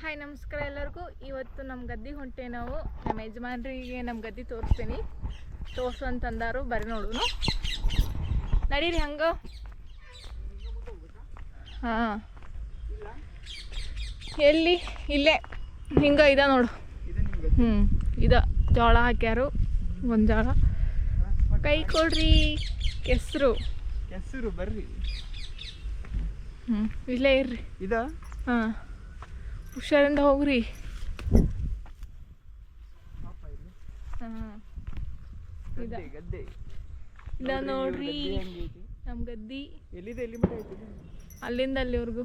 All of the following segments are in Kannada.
ಹಾಯ್ ನಮಸ್ಕಾರ ಎಲ್ಲರಿಗೂ. ಇವತ್ತು ನಮ್ಮ ಗದ್ದೆ ಹೊಂಟೆ ನಾವು. ನಮ್ಮ ಯಜಮಾನ್ರಿಗೆ ನಮ್ಮ ಗದ್ದೆ ತೋರಿಸ್ತೀನಿ. ತೋರಿಸು ಅಂತಂದಾರು ಬರ್ರಿ ನೋಡು ನಡೀರಿ ಹಂಗ. ಹಾಂ. ಎಲ್ಲಿ? ಇಲ್ಲೇ. ಹಿಂಗೆ ಇದ ನೋಡು. ಹ್ಞೂ ಇದ. ಜೋಳ ಹಾಕ್ಯಾರು. ಗೊಂಜಾಳ ಕೈ ಕೊಡ್ರಿ. ಕೆಸರು. ಹೆಸರು ಬರ್ರಿ. ಹ್ಞೂ ಇಲ್ಲೇ ಇರ್ರಿ. ಇದ? ಹಾಂ. ಹುಷಾರಿಂದ ಹೋಗ್ರಿ. ಇದ ನೋಡ್ರಿ? ನಮ್ಮ ಗದ್ದಿ. ಎಲ್ಲಿದೆ ಎಲ್ಲಿ ಐತಿ? ಅಲ್ಲಿಂದ ಅಲ್ಲಿವರೆಗೂ.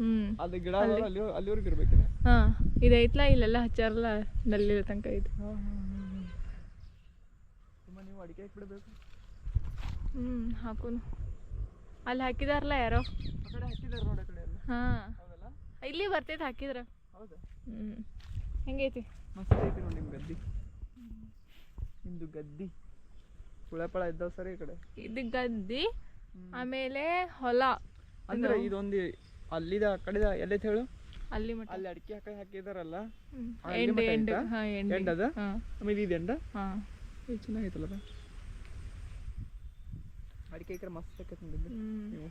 ಹ್ಮ್? ಅದು ಗಿಡ ಅಲ್ಲಿ. ಅಲ್ಲಿವರೆಗೆ ಇರ್ಬೇಕಿಲ್ಲ ಹಾಂ ಇದೈತ್ಲ ಇಲ್ಲೆಲ್ಲ ಹಚ್ಚಾರಲ್ಲ ನಲ್ಲಿ ತನಕ ನೀವು ಅಡಿಕೆ ಹಾಕ್ಬಿಡ್ಬೇಕು ಹ್ಞೂ ಹಾಕೋನು. ಅಲ್ಲಿ ಹಾಕಿದಾರಲ್ಲ ಯಾರೋ? ಹಾಕಿದಾರ ಕಡೆ ಎಲ್ಲ. ಹಾಂ. ಇಲ್ಲಿ ಬರ್ತೈತೆ ಹಾಕಿದ್ರ. ಹೌದಾ? ಹ್ಞೂ ಹೆಂಗೈತಿ? ಮಸ್ತ್ ಐತಿ ನೋಡಿ ನಿಮ್ಮ ಗದ್ದಿ. ನಿಮ್ದು ಗದ್ದಿ. ಹುಳಪಳ ಇದ್ದಾವ ಸರ್ ಈ ಕಡೆ. ಇದು ಗದ್ದಿ. ಆಮೇಲೆ ಹೊಲ. ಅಂದ್ರೆ ಇದೊಂದು ಅಲ್ಲಿದ ಆ ಕಡೆದ ಎಲ್ಲೈತೆ ಹೇಳು? ಅಲ್ಲಿ ಮಟ್ಟ ಅಲ್ಲಿ ಅಡಿಕೆ ಹಾಕಿ ಹಾಕಿದಾರಲ್ಲ? End end? ಎಂಡ್. ಅದ ಆಮೇಲೆ ಇದು ಎಂಡ? ಹಾಂ. ಇದು ಚೆನ್ನಾಗೈತಲ್ಲ ಅದು? ಅಡಿಕೆ ಈ ಕಡೆ ಮಸ್ತ್ ಆಕೈತೆ ನೀವು.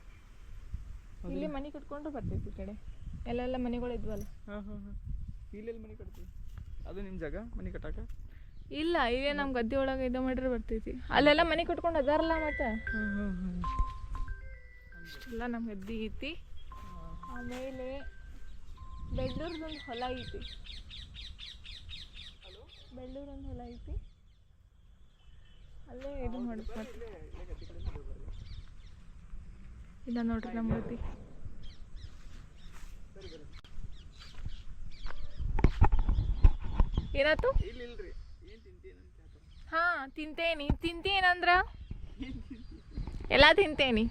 ಇಲ್ಲಿ ಮನೆ ಕಟ್ಕೊಂಡ್ರೆ ಬರ್ತೈತಿ ಈ ಕಡೆ. ಎಲ್ಲೆಲ್ಲ ಮನೆಗಳು ಇದ್ವಲ್ಲ? ಹಾಂ ಹಾಂ ಹಾಂ. ಇಲ್ಲೆಲ್ಲಿ ಮನೆ ಕಟ್ತೀವಿ? ಅದು ನಿಮ್ಮ ಜಾಗ ಮನೆ ಕಟ್ಟಾಕ? ಇಲ್ಲ ಇಲ್ಲೇ ನಮ್ಮ ಗದ್ದೆ ಒಳಗೆ ಇದು ಮಾಡಿದ್ರೆ ಬರ್ತೈತಿ. ಅಲ್ಲೆಲ್ಲ ಮನೆ ಕಟ್ಕೊಂಡು ಅದಾರಲ್ಲ ಮತ್ತೆ? ಎಲ್ಲ ನಮ್ಮ ಗದ್ದೆ ಐತಿ. ಆಮೇಲೆ ಬೆಳ್ಳೂರ್ದೊಂದು ಹೊಲ ಐತಿ. ಬೆಳ್ಳೂರೊಂದು ಹೊಲ ಐತಿ. ಅಲ್ಲೇ ಇದು ಮಾಡಿ ಇಲ್ಲ ನೋಡ್ರಿ ನಮ್ಮ ಗದ್ದೆ. ಏನಾಯ್ತು? ಇಲ್ಲ ಇಲ್ರಿ ಏನು ತಿಂತೀನಿ ಅಂತ ಹಾ ತಿಂತೇನಿ. ತಿಂತೇನಂದ್ರ ಎಲ್ಲ ತಿಂತೇನಿ.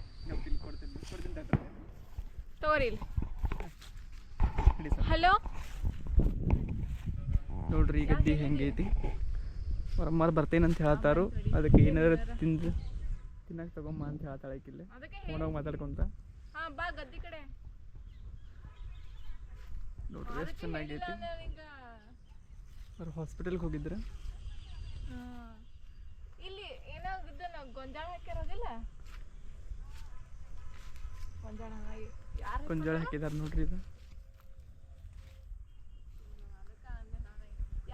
ತೋರಿಲ್. ಹಲೋ? ನೋಡ್ರಿ ಈ ಗದ್ದಿ ಹೆಂಗೈತಿ? ಅವ್ರಮ್ಮಾರು ಬರ್ತೇನಂತ ಹೇಳ್ತಾರು. ಅದಕ್ಕೆ ಏನಾದ್ರು ತಿಂದು ತಿನ್ನಕ್ಕೆ ತಗೊಂಬ ಅಂತ ಹೇಳ್ತಾಳೆ ಆಕಿಲ್ಲಿ ಅದಕ್ಕೆ ಫೋನಾಗ ಮಾತಾಡ್ಕೊಂತ. ಹಾ ಬಾ ಗದ್ದಿ ಕಡೆ. ನೋಡ್ರಿ ಎಷ್ಟು ಚೆನ್ನಾಗೈತಿ. ಅವ್ರು ಹಾಸ್ಪಿಟಲ್ಗೆ ಹೋಗಿದ್ರ? ಇಲ್ಲಿ ಏನೋ ನಾವು ಗೊಂಜಾಳ ಹಾಕಿರೋದಿಲ್ಲ ಗೊಂಜಾಳ ಯಾರು ಗೊಂಜಾಳ ಹಾಕಿದಾರೆ ನೋಡ್ರಿ ಇದು.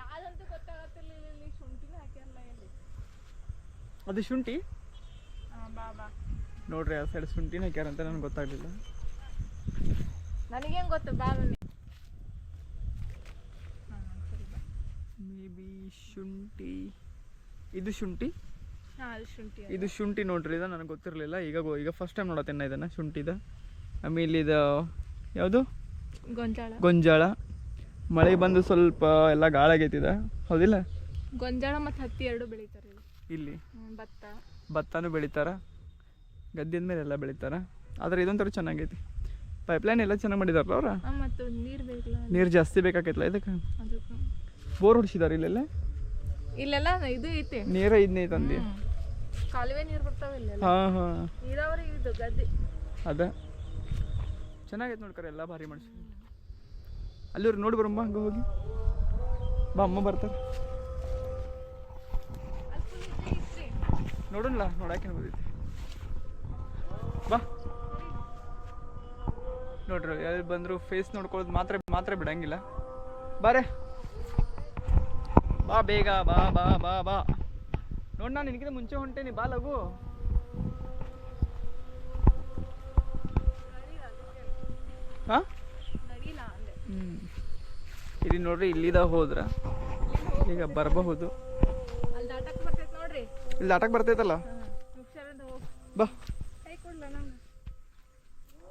ಯಾವ್ದಂತೂ ಗೊತ್ತಾಗತ್ತಿಲ್ಲ ಇಲ್ಲಿ ಶುಂಠಿನ ಹಾಕ್ಯಾರಲ್ಲ ಇಲ್ಲಿ. ಅದು ಶುಂಠಿ? ಹಾ ಬಾ ಬಾ. ನೋಡ್ರಿ ಆ ಸೈಡ್ ಶುಂಠಿನ ಹಾಕ್ಯಾರಂತ ನನಗೆ ಗೊತ್ತಾಗಲಿಲ್ಲ. ನನಗೇನು ಗೊತ್ತು ಬಾ ಮೇ ಬಿ ಶುಂಠಿ. ಇದು ಶುಂಠಿ? ಇದು ಶುಂಠಿ ನೋಡ್ರಿ ಇದು ನನಗೆ ಗೊತ್ತಿರಲಿಲ್ಲ. ಈಗ ಈಗ ಫಸ್ಟ್ ಟೈಮ್ ನೋಡತ್ತೇನೆ ಇದನ್ನು ಶುಂಠಿದ. ಆಮೇಲೆ ಇದು ಯಾವುದು? ಗೊಂಜಾಳ. ಗೊಂಜಾಳ. ಮಳೆ ಬಂದು ಸ್ವಲ್ಪ ಎಲ್ಲ ಗಾಳಾಗೈತಿದ ಹೌದಿಲ್ಲ? ಗೊಂಜಾಳ ಮತ್ತು ಹತ್ತಿ ಎರಡು ಬೆಳಿತಾರೆ ಇಲ್ಲಿ. ಭತ್ತ. ಭತ್ತನೂ ಬೆಳಿತಾರ. ಗದ್ದಿದ ಮೇಲೆ ಎಲ್ಲ ಬೆಳಿತಾರ. ಆದರೆ ಇದೊಂಥರ ಚೆನ್ನಾಗೈತಿ. ಪೈಪ್ಲೈನ್ ಎಲ್ಲ ಚೆನ್ನಾಗಿ ಮಾಡಿದಾರಲ್ಲ ಅವ್ರ? ನೀರು ಜಾಸ್ತಿ ಬೇಕಾಗೈತಲ್ಲ ಇದಕ್ಕೆ? ಬೋರ್ ಹೊಡಿಸಿದಾರೆ ಇಲ್ಲೆಲ್ಲ? ಇಲ್ಲೆಲ್ಲ ಇದು ಐತಿ. ನೀರ ಇದ್ನೇ ತಂದಿ. ಕಾಲುವೆ ನೀರು ಬರ್ತಾವೆ ಇಲ್ಲೆಲ್ಲ. ಹಾಂ ಹಾಂ. ನೀರಾವರಿ ಇದು ಗದ್ದೆ. ಅದ. ಚೆನ್ನಾಗೈತೆ ನೋಡ್ಕರೆ ಎಲ್ಲ ಭಾರಿ ಮಾಡಿಸಿ. ಅಲ್ಲಿವ್ರು ನೋಡಿ ಬರಮ್ಮ ಹಂಗೆ ಹೋಗಿ. ಬಾ ಅಮ್ಮ ಬರ್ತಾರೆ. ನೋಡೋಣ ನೋಡಾಕೆ ಹೋಗೈತಿ. ಬಾ. ನೋಡ್ರಿ ಎಲ್ಲಿ ಬಂದ್ರು ಫೇಸ್ ನೋಡ್ಕೊಳ್ಳೋದು ಮಾತ್ರ ಮಾತ್ರ ಬಿಡಂಗಿಲ್ಲ. ಬಾರೆ. ಬಾ ಬೇಗ ಬಾ ಬಾ ಬಾ ಬಾ. ನೋಡ್ ನಾನು ನಿನಗಿಂತ ಮುಂಚೆ ಹೊಂಟೇನಿ ಬಾ ಲಘು. ಇಲ್ಲಿ ನೋಡ್ರಿ ಇಲ್ಲಿದ ಹೋದ್ರ. ಈಗ ಬರಬಹುದು. ಇಲ್ಲಿ ದಾಟಕ್ ಬರ್ತೈತಲ್ಲ? ಬಾ.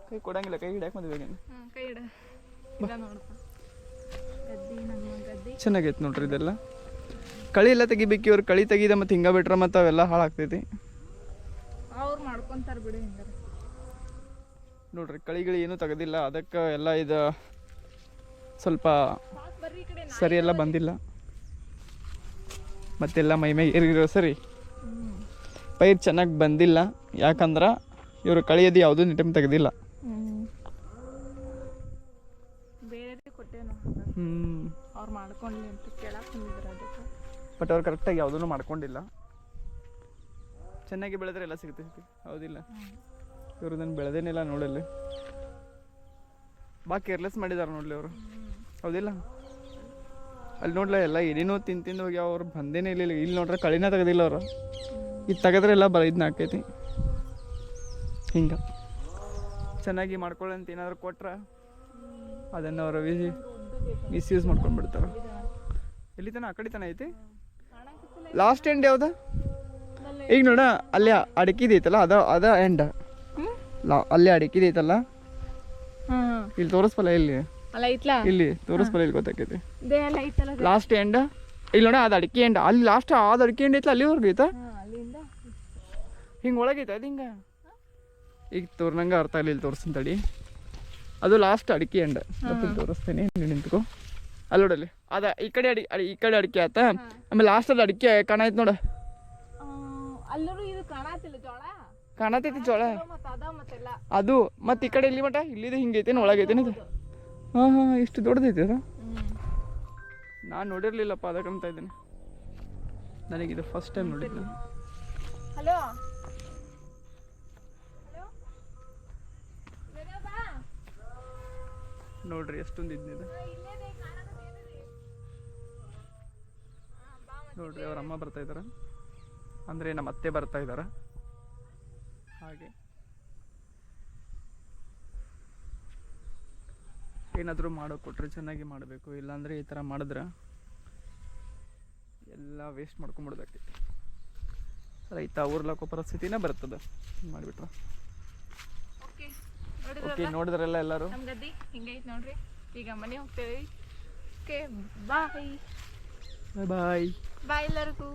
ಕೈ ಕೊಡಂಗಿಲ್ಲ ಕೈ ಹಿಡ್ಯಾಕ ಮದ್ವೆ ಕೈ ಹಿಡ. ಚೆನ್ನಾಗೈತೆ ನೋಡ್ರಿ ಇದೆಲ್ಲ. ಕಳಿ ಎಲ್ಲ ತೆಗಿಬೇಕು ಇವ್ರು ಕಳಿ ತೆಗೀದ ಮತ್ತೆ ಹಿಂಗ ಬಿಟ್ರೆ ಮತ್ತೆ ಅವೆಲ್ಲ ಹಾಳಾಗ್ತೈತಿ. ಅವ್ರು ಮಾಡ್ಕೊಂತಾರೆ ಬಿಡಿ ಹಿಂಗಾರೆ. ನೋಡ್ರಿ ಕಳಿಗಳು ಏನು ತೆಗೆದಿಲ್ಲ ಅದಕ್ಕೆ ಎಲ್ಲ ಇದು ಸ್ವಲ್ಪ ಸರಿ ಎಲ್ಲ ಬಂದಿಲ್ಲ. ಮತ್ತೆಲ್ಲ ಮೈ ಮೈ ಏರಿರೋ ಸರಿ. ಪೈರ್ ಚೆನ್ನಾಗಿ ಬಂದಿಲ್ಲ ಯಾಕಂದ್ರೆ ಇವರು ಕಳಿಯೋದು ಯಾವುದೂ ನಿಟಮ್ ತೆಗೆದಿಲ್ಲ. ಹ್ಞೂ ಹ್ಞೂ ಅವ್ರು ಮಾಡ್ಕೊಂಡ್ಲಿ ಅಂತ ಕೇಳಕ್ ಬಂದಿದ್ರು ಅದಕ್ಕೆ ಬಟ್ ಅವ್ರು ಕರೆಕ್ಟಾಗಿ ಯಾವುದೂ ಮಾಡ್ಕೊಂಡಿಲ್ಲ. ಚೆನ್ನಾಗಿ ಬೆಳೆದ್ರೆ ಎಲ್ಲ ಸಿಗ್ತೈತಿ ಹೌದಿಲ್ಲ. ಇವ್ರದನ್ನು ಬೆಳೆದೇನಿಲ್ಲ ನೋಡಲ್ಲಿ. ಬಾ ಕೇರ್ಲೆಸ್ ಮಾಡಿದ್ದಾರೆ ನೋಡಲಿ ಅವರು. ಹೌದಿಲ್ಲ? ಅಲ್ಲಿ ನೋಡ್ಲ ಎಲ್ಲ ಏನೇನೋ ತಿಂದು ತಿಂದು ಹೋಗಿ ಅವ್ರು ಬಂದೇನೇ ಇಲ್ಲ ಇಲ್ಲಿ. ನೋಡ್ರೆ ಕಳಿನ ತೆಗೆದಿಲ್ಲ ಅವರು. ಇದು ತೆಗೆದ್ರೆ ಎಲ್ಲ ಬರ ಇದನ್ನ ಹಾಕೈತಿ. ಹಿಂಗೆ. ಚೆನ್ನಾಗಿ ಮಾಡ್ಕೊಳ್ಳಂತ ಏನಾದರೂ ಕೊಟ್ರೆ ಅದನ್ನು ಅವರು ಮಿಸ್ಯೂಸ್ ಮಾಡ್ಕೊಂಡು ಬಿಡ್ತಾರೆ ಎಲ್ಲಿ ತನ ಆ ಕಡೆ ತನ ಐತಿ? ಲಾಸ್ಟ್ ಎಂಡ್ ಯಾವ್ದು? ಈಗ ನೋಡ ಅಲ್ಲಿ ಅಡಕಿದೈತಲ್ಲ ಅದ ಅದ ಎಂಡ್ ಲಾ ಅಲ್ಲಿ ಅಡಕಿದೈತಲ್ಲ ಇಲ್ಲಿ ತೋರಿಸ್ಪಲ್ಲ ಇಲ್ಲಿ? ಅಲ್ಲ ಐತ್ಲಾ ಇಲ್ಲಿ ತೋರಿಸ್ಪಲ್ಲ ಇಲ್ಲಿ ಗೊತ್ತಾಕೈತಿ. ಲಾಸ್ಟ್ ಎಂಡ್ ಇಲ್ಲಿ ನೋಡ ಅದು ಅಡಿಕೆ ಎಂಡ್ ಅಲ್ಲಿ ಲಾಸ್ಟ್ ಅದು ಅಡಿಕೆ ಎಂಡ್ ಐತಲ್ಲ ಅಲ್ಲಿವರೆಗೂ ಐತಾ? ಹಾಂ ಅಲ್ಲಿಂದ. ಹಿಂಗೆ ಒಳಗೈತೆ ಅದು ಹಿಂಗೆ? ಈಗ ತೋರ್ನಂಗೆ ಅರ್ಥ ಆಗಲಿ ಇಲ್ಲಿ ತೋರಿಸ್ತೀನಿ ತಡಿ. ಅದು ಲಾಸ್ಟ್ ಅಡಿಕೆ ಎಂಡ್ ತೋರಿಸ್ತೀನಿ ನಿಂತ್ಕೊ. ಅಲ್ಲಿ ನೋಡಲ್ಲಿ ಅದ ಈ ಕಡೆ ಅಡಿ ಅಡಿ ಈ ಕಡೆ ಅಡಿಕೆ ಆತ ಆಮೇಲೆ ಲಾಸ್ಟ್ ಅದು ಅಡಿಕೆ ಕಾಣೈತೆ ನೋಡ. ಜೋಳ? ಕಾಣತೈತಿ ಜೋಳ. ಅದ ಮತ್ತೆ ಈ ಕಡೆ ಇಲ್ಲಿ ಮಟ ಇಲ್ಲಿದೆ ಹಿಂಗೈತೇನು ಒಳಗೈತೇನು ಇದು. ಹಾಂ ಹಾಂ ಇಷ್ಟು ದೊಡ್ಡದೈತಿ ಅದು? ನಾನು ನೋಡಿರ್ಲಿಲ್ಲಪ್ಪ ಅಂತ ಇದ್ದೀನಿ. ನನಗಿದು ಫಸ್ಟ್ ಟೈಮ್ ನೋಡಿದ್ದೆ. ಹಲೋ? ನೋಡ್ರಿ ಎಷ್ಟೊಂದು ಇದ್ನಿದೆ ನೋಡ್ರಿ ಅವ್ರ ಅಮ್ಮ ಬರ್ತಾ ಇದ್ದಾರೆ ಅಂದ್ರೆ ನಮ್ಮ ಅತ್ತೆ ಬರ್ತಾ ಇದಾರ. ಹಾಗೆ. ಏನಾದರೂ ಮಾಡೋ ಕೊಟ್ರೆ ಚೆನ್ನಾಗಿ ಮಾಡಬೇಕು. ಇಲ್ಲಾಂದ್ರೆ ಈ ಥರ ಮಾಡಿದ್ರೆ ಎಲ್ಲ ವೇಸ್ಟ್ ಮಾಡ್ಕೊಂಬಿಡ್ಬೇಕೈತಿ ರೈತ ಊರ್ಲಾಕೋ ಪರಿಸ್ಥಿತಿನೇ ಬರ್ತದೆ. ಮಾಡಿಬಿಟ್ರೆ. ಓಕೆ ಓಕೆ ನೋಡಿದ್ರಲ್ಲ ಎಲ್ಲರೂ? ನಮ್ಮ ಗದ್ದಿ ಹಿಂಗೈತೆ ನೋಡ್ರಿ. ಈಗ ಮನೆ ಹೋಗ್ತೇವೆ. ಓಕೆ ಬಾಯ್ ಬಾಯ್ ಬಾಯ್ ಬಾಯ್ ಎಲ್ಲರಿಗೂ